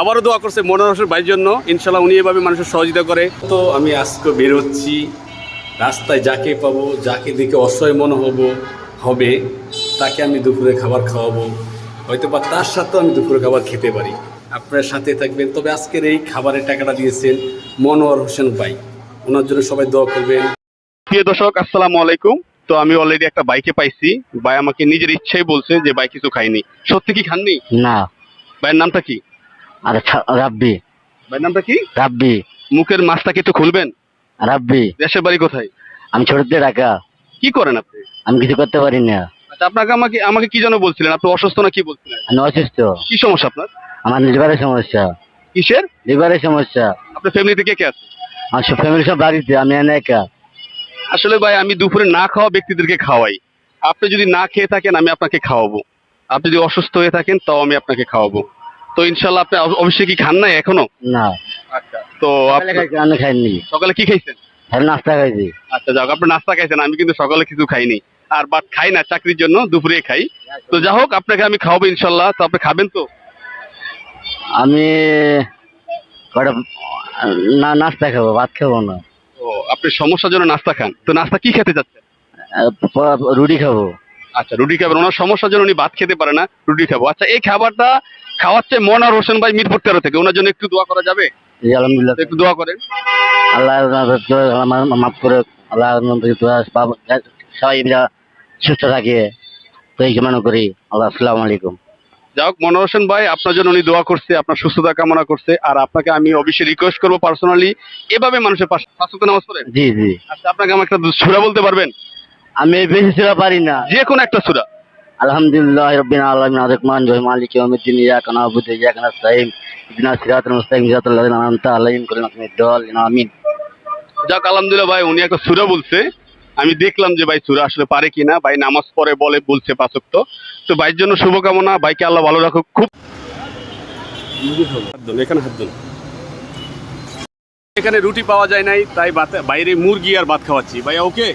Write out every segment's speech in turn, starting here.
আবারও দোয়া করছে ইনশাল্লাহ উনি মানুষের সহযোগিতা করে। তো আমি আজকে বেরোচ্ছি রাস্তায় যাকে পাবো যাকে দেখে অসহায় মনে হব হবে তাকে আমি দুপুরে খাবার খাওয়াবো। হয়তো বা তার সাথেও আমি দুপুরে খাবার খেতে পারি। আপনার সাথে থাকবেন। তবে আজকের এই খাবারের টাকাটা দিয়েছেন মনোয়ার হোসেন ভাই। ওনার জন্য সবাই দোয়া করবেন। প্রিয় দর্শক আসসালামু আলাইকুম। তো আমি অলরেডি একটা বাইকে পাইছি। ভাই আমাকে নিজের ইচ্ছাই বলছে যে ভাই কিছু খাইনি। সত্যি কি খাননি? না। ভাইয়ের নামটা কি? আরে ছা- রাব্বি। ভাইয়ের নামটা কি? রাব্বি। মুখের মাছটা কি একটু খুলবেন? রাব্বি। দেশের বাড়ি কোথায়? আমি ছোটতে রাখা কি করেন আপনি? আমি কিছু করতে পারি না। আচ্ছা আপনাকে আমাকে আমাকে কি যেন বলছিলেন? আপনি অসুস্থ না কি বলছিলেন? আমি অসুস্থ। কি সমস্যা আপনার? আমার লিভারের সমস্যা। কিসের? লিভারের সমস্যা। আপনার ফ্যামিলিতে কে কে আছে? আমার ফ্যামিলি সব বাড়িতে আমি একা। আসলে ভাই আমি দুপুরে না খাওয়া ব্যক্তিদেরকে খাওয়াই। আপনি যদি না খেয়ে থাকেন আমি আপনাকে খাওয়াবো। আপনি যদি অসুস্থ হয়ে থাকেন তাও আমি আপনাকে খাওয়াবো। তো ইনশাল্লাহ আপনি অবশ্যই কি খান নাই এখনও? না। আচ্ছা। তো আপনি খাইনি। সকালে কি খাইছেন? হ্যাঁ নাস্তা খাইছি। আচ্ছা যাক আপনি নাস্তা খাইছেন আমি কিন্তু সকালে কিছু খাইনি। আর বাট খাই না চাকরির জন্য দুপুরে খাই। তো যা হোক আপনাকে আমি খাওয়াবো ইনশাল্লাহ। তো আপনি খাবেন তো? আমি নাস্তা খাব ভাত খাব না। আপনি সমস্যার জন্য নাস্তা খান। তো নাস্তা কি খেতে চাচ্ছেন? প- রুটি খাব। আচ্ছা রুটি খাবেন। ওনার সমস্যার জন্য উনি ভাত খেতে পারে না রুটি খাব। আচ্ছা এই খাবারটা খাওয়াচ্ছে মনার হোসেন ভাই মিরপুর তেরো থেকে। ওনার জন্য একটু দোয়া করা যাবে? আলহামদুলিল্লাহ। একটু দোয়া করেন। আল্লাহ মাফ করে আল্লাহ সবাই সুস্থ থাকে। তো এই কামনা করি। আল্লাহ আসসালামু আলাইকুম। যাই হোক হোসেন ভাই আপনার জন্য উনি দোয়া করছে আপনার সুস্থতা কামনা করছে আর আপনাকে আমি অবশ্যই রিকোয়েস্ট করব পার্সোনালি এভাবে মানুষের পাশে। নামাজ পড়েন? জি জি। আচ্ছা আপনাকে আমার একটা সুরা বলতে পারবেন? আমি বেশি ছিল পারি না। যে কোনো একটা সুরা। আলহামদুলিল্লাহ রব্বিনা আলামিন আররহমান রহিম মালিক ইয়াউমিদ্দিন ইয়াকা নাবুদু ওয়া ইয়াকা নাস্তাইন ইহদিনাস সিরাতাল মুস্তাকিম সিরাতাল লাযিনা আনআমতা আলাইহিম গায়রিল মাগদুবি আলাইহিম আমিন। যাক আলহামদুলিল্লাহ ভাই উনি একটা সুরা বলছে। আমি দেখলাম যে ভাই সুরা আসলে পারে কিনা ভাই নামাজ পড়ে বলে বলছে পাঁচক্ত। তো ভাইয়ের জন্য শুভকামনা ভাইকে আল্লাহ ভালো রাখুক। খুব এখানে হাত এখানে রুটি পাওয়া যায় নাই তাই বাতে- বাইরে মুরগি আর ভাত খাওয়াচ্ছি। ভাইয়া ওকে?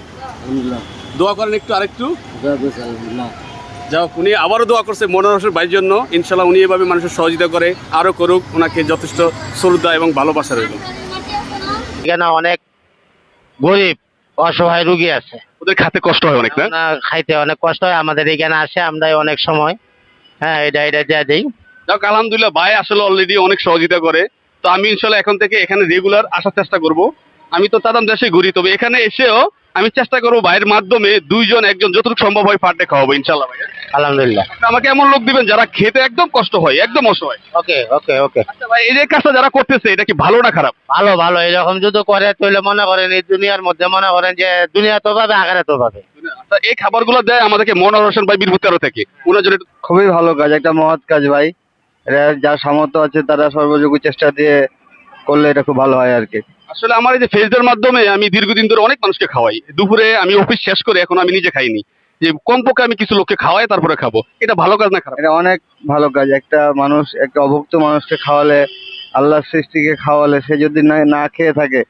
দোয়া করেন একটু আরেকটু। যাই হোক উনি আবারও দোয়া করছে মনোরসের ভাইয়ের জন্য। ইনশাল্লাহ উনি এভাবে মানুষের সহযোগিতা করে আরও করুক। ওনাকে যথেষ্ট শ্রদ্ধা এবং ভালোবাসা রইল। এখানে অনেক গরিব অসহায় রুগী আছে। ওদের খাতে কষ্ট হয় অনেক না? না খাইতে অনেক কষ্ট হয়। আমাদের এখানে আসে আমরা অনেক সময়। হ্যাঁ এটা এটা যা দিই। যাক আলহামদুলিল্লাহ ভাই আসলে অলরেডি অনেক সহযোগিতা করে। তো আমি ইনশাল্লাহ এখন থেকে এখানে রেগুলার আসার চেষ্টা করব। আমি তো তাদাম দেশে ঘুরি তবে এখানে এসেও আমি চেষ্টা করব ভাইয়ের মাধ্যমে দুইজন একজন যতটুকু সম্ভব হয় পার ডে খাওয়াবো ইনশাল্লাহ ভাই আলহামদুলিল্লাহ। আমাকে এমন লোক দিবেন যারা খেতে একদম কষ্ট হয় একদম অসহায়। ওকে ওকে ওকে। আচ্ছা ভাই এই যে কাজটা যারা করতেছে এটা কি ভালো না খারাপ? ভালো ভালো এরকম যদি করে তাহলে মনে করেন এই দুনিয়ার মধ্যে মনে করেন যে দুনিয়া তো পাবে আগারে তো পাবে। আচ্ছা এই খাবারগুলো দেয় আমাদেরকে মনোহর হোসেন ভাই বীরভূত তেরো থেকে। ওনার জন্য খুবই ভালো কাজ একটা মহৎ কাজ ভাই। যার সামর্থ্য আছে তারা সর্বযোগ্য চেষ্টা দিয়ে করলে এটা খুব ভালো হয় আর কি। আসলে আমার এই যে ফেসদের মাধ্যমে আমি দীর্ঘদিন ধরে অনেক মানুষকে খাওয়াই। দুপুরে আমি অফিস শেষ করে এখন আমি নিজে খাইনি। যে কমপক্ষে আমি কিছু লোককে খাওয়াই তারপরে খাব। এটা ভালো কাজ না খারাপ? এটা অনেক ভালো কাজ। একটা মানুষ একটা অভুক্ত মানুষকে খাওয়ালে আল্লাহর সৃষ্টিকে খাওয়ালে সে যদি না না খেয়ে থাকে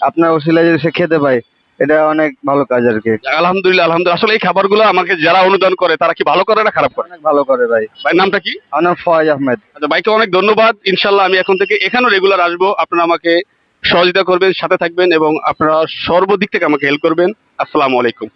আপনার ওসিলায় যদি সে খেতে পায় এটা অনেক ভালো কাজ আর কি। আলহামদুলিল্লাহ আলহামদুলিল্লাহ। আসলে এই খাবারগুলো আমাকে যারা অনুদান করে তারা কি ভালো করে না খারাপ করে? অনেক ভালো করে ভাই। ভাই নামটা কি? আমার নাম ফয়েজ আহমেদ। আচ্ছা ভাইকে অনেক ধন্যবাদ। ইনশাল্লাহ আমি এখন থেকে এখানেও রেগুলার আসব। আপনারা আমাকে সহযোগিতা করবেন সাথে থাকবেন এবং আপনারা সর্বদিক থেকে আমাকে হেল্প করবেন। আসসালামু আলাইকুম।